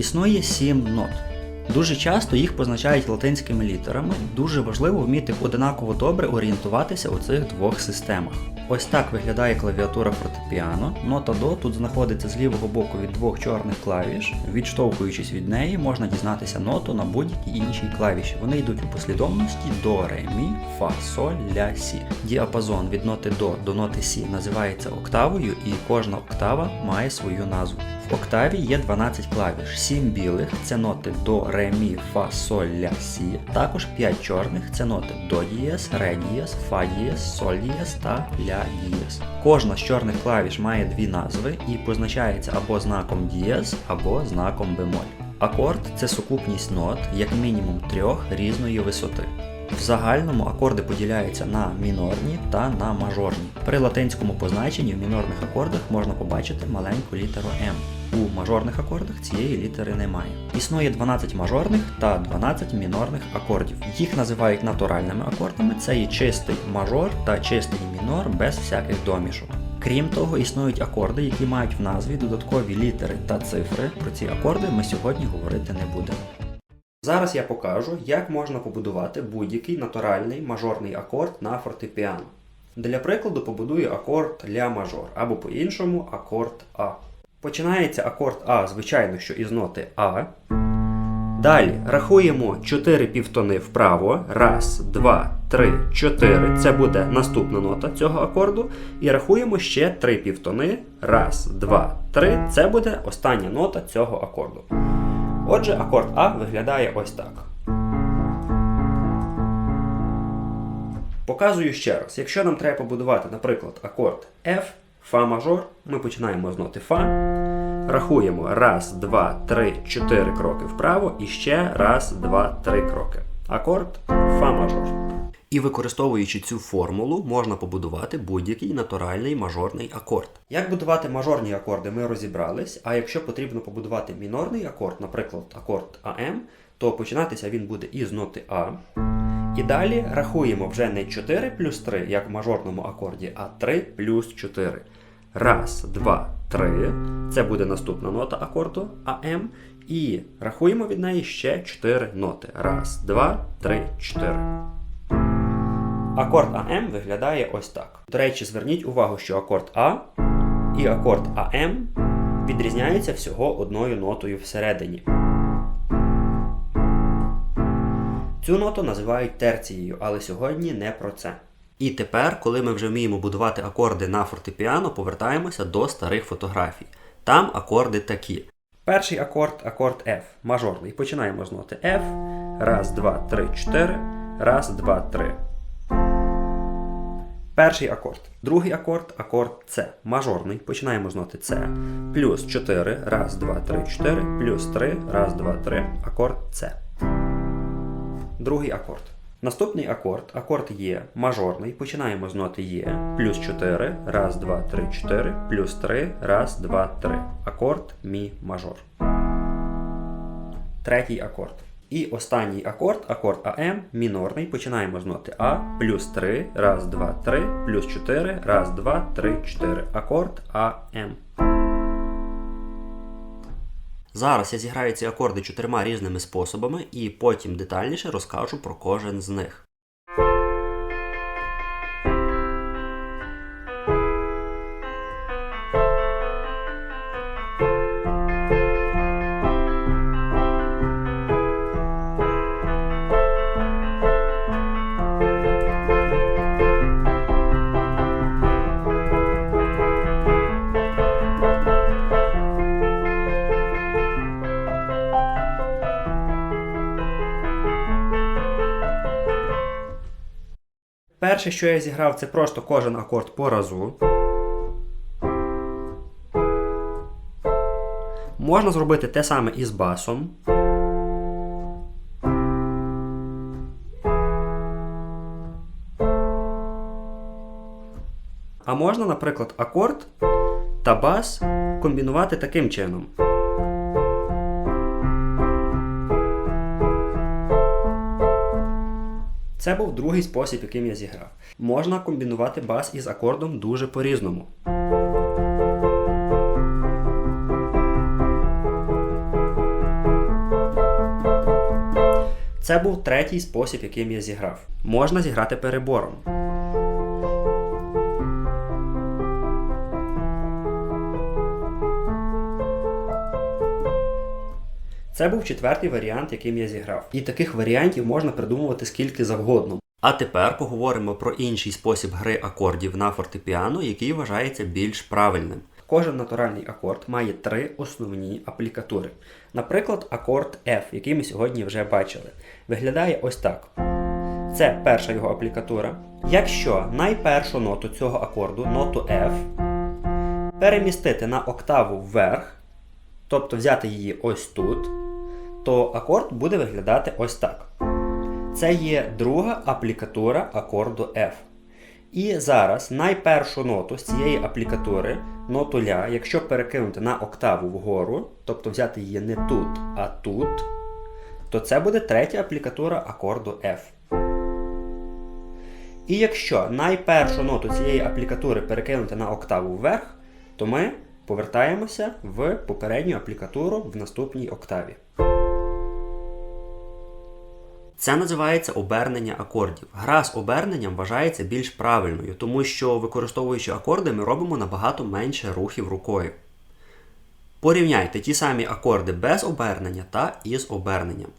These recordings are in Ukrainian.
Існує 7 нот. Дуже часто їх позначають латинськими літерами. Дуже важливо вміти одинаково добре орієнтуватися у цих двох системах. Ось так виглядає клавіатура фортепіано. Нота до тут знаходиться з лівого боку від двох чорних клавіш. Відштовхуючись від неї, можна дізнатися ноту на будь-якій іншій клавіші. Вони йдуть у послідовності до, ре, мі, фа, соль, ля, сі. Діапазон від ноти до до ноти сі називається октавою, і кожна октава має свою назву. В октаві є 12 клавіш, 7 білих це ноти до, ре, мі, фа, соль, ля, сі. Також 5 чорних це ноти до дієс, ре дієс, фа дієс, соль дієс та ля дієс. Кожна з чорних клавіш має дві назви і позначається або знаком дієс, або знаком бемоль. Акорд це сукупність нот, як мінімум трьох різної висоти. В загальному акорди поділяються на мінорні та на мажорні. При латинському позначенні в мінорних акордах можна побачити маленьку літеру М. У мажорних акордах цієї літери немає. Існує 12 мажорних та 12 мінорних акордів. Їх називають натуральними акордами. Це є чистий мажор та чистий мінор без всяких домішок. Крім того, існують акорди, які мають в назві додаткові літери та цифри. Про ці акорди ми сьогодні говорити не будемо. Зараз я покажу, як можна побудувати будь-який натуральний мажорний акорд на фортепіано. Для прикладу побудую акорд ля мажор або по-іншому акорд А. Починається акорд А, звичайно, що із ноти А. Далі рахуємо 4 півтони вправо. Раз, два, три, чотири. Це буде наступна нота цього акорду. І рахуємо ще 3 півтони. Раз, два, три. Це буде остання нота цього акорду. Отже, акорд А виглядає ось так. Показую ще раз. Якщо нам треба побудувати, наприклад, акорд F, Фа мажор, ми починаємо з ноти Фа. Рахуємо раз, два, три, чотири кроки вправо і ще раз, два, три кроки. Акорд Фа мажор. І використовуючи цю формулу, можна побудувати будь-який натуральний мажорний акорд. Як будувати мажорні акорди, ми розібрались. А якщо потрібно побудувати мінорний акорд, наприклад, акорд АМ, то починатися він буде із ноти А. І далі рахуємо вже не 4 плюс 3, як в мажорному акорді, а 3 плюс 4. Раз, два, три. Це буде наступна нота акорду АМ. І рахуємо від неї ще 4 ноти. Раз, два, три, чотири. Акорд АМ виглядає ось так. До речі, зверніть увагу, що акорд А і акорд АМ відрізняються всього одною нотою всередині. Цю ноту називають терцією, але сьогодні не про це. І тепер, коли ми вже вміємо будувати акорди на фортепіано, повертаємося до старих фотографій. Там акорди такі. Перший акорд акорд F, мажорний. Починаємо з ноти F. Раз, два, три, чотири. Раз, два, три. Перший акорд. Другий акорд акорд С. Мажорний. Починаємо з ноти С. Плюс 4. Раз, два, три, чотири. Плюс 3. Раз, два, три. Акорд С. Другий акорд. Наступний акорд, акорд Є, мажорний. Починаємо з ноти Є. Плюс 4, раз, два, три, 4, плюс 3, раз, два, три. Акорд Мі мажор. Третій акорд. І останній акорд, акорд АМ, мінорний. Починаємо з ноти А, плюс 3, раз, два, три, плюс 4, раз, два, три, 4. Акорд АМ. Зараз я зіграю ці акорди чотирма різними способами і потім детальніше розкажу про кожен з них. Перше, що я зіграв, це просто кожен акорд по разу. Можна зробити те саме і з басом. А можна, наприклад, акорд та бас комбінувати таким чином. Це був другий спосіб, яким я зіграв. Можна комбінувати бас із акордом дуже по-різному. Це був третій спосіб, яким я зіграв. Можна зіграти перебором. Це був четвертий варіант, яким я зіграв. І таких варіантів можна придумувати скільки завгодно. А тепер поговоримо про інший спосіб гри акордів на фортепіано, який вважається більш правильним. Кожен натуральний акорд має три основні аплікатури. Наприклад, акорд F, який ми сьогодні вже бачили, виглядає ось так. Це перша його аплікатура. Якщо найпершу ноту цього акорду, ноту F, перемістити на октаву вверх, тобто взяти її ось тут, то акорд буде виглядати ось так. Це є друга аплікатура акорду F. І зараз найпершу ноту з цієї аплікатури, ноту ля, якщо перекинути на октаву вгору, тобто взяти її не тут, а тут, то це буде третя аплікатура акорду F. І якщо найпершу ноту цієї аплікатури перекинути на октаву вверх, то ми повертаємося в попередню аплікатуру в наступній октаві. Це називається обернення акордів. Гра з оберненням вважається більш правильною, тому що використовуючи акорди, ми робимо набагато менше рухів рукою. Порівняйте ті самі акорди без обернення та із оберненням.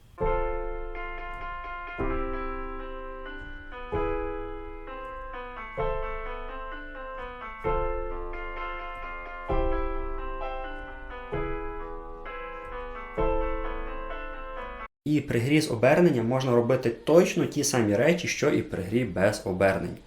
І при грі з оберненням можна робити точно ті самі речі, що і при грі без обернень.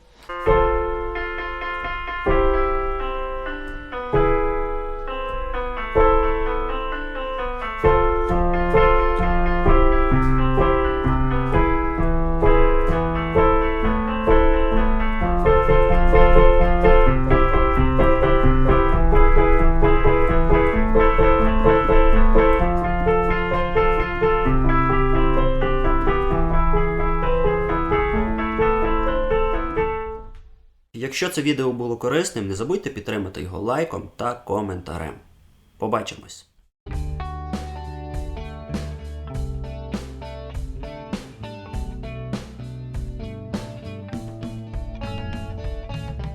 Якщо це відео було корисним, не забудьте підтримати його лайком та коментарем. Побачимось!